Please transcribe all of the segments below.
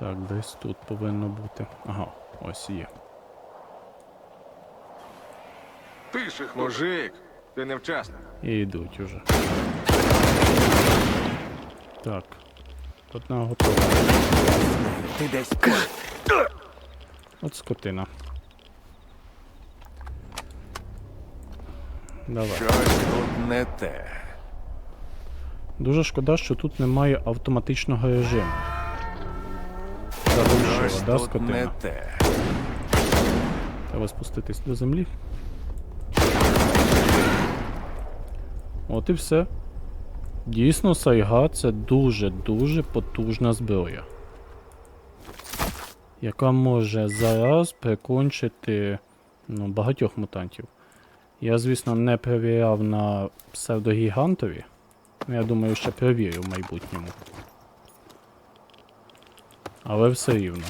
Так, десь тут повинно бути. Ага, ось є. Тише. Мужик, ти невчасно. І йдуть уже. Так. Одна готова. Ти десь. От скотина. Давай. Щось тут не те. Дуже шкода, що тут немає автоматичного режиму. Заглушила, Щось да, скотина? те. Треба спуститись до землі. От і все. Дійсно, сайга це дуже-дуже потужна зброя. Яка може зараз прикончити ну, багатьох мутантів. Я, звісно, не перевіряв на псевдогігантові. Я думаю, ще перевірю в майбутньому. Але все рівно.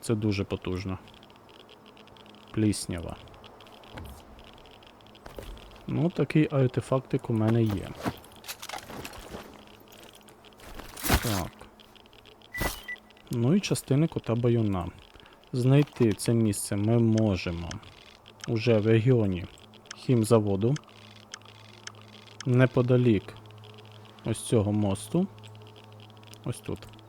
Це дуже потужно. Пліснява. Ну, такий артефактик у мене є. Так. Ну і частини кота баюна. Знайти це місце ми можемо уже в регіоні хімзаводу. Неподалік ось цього мосту. Ось тут.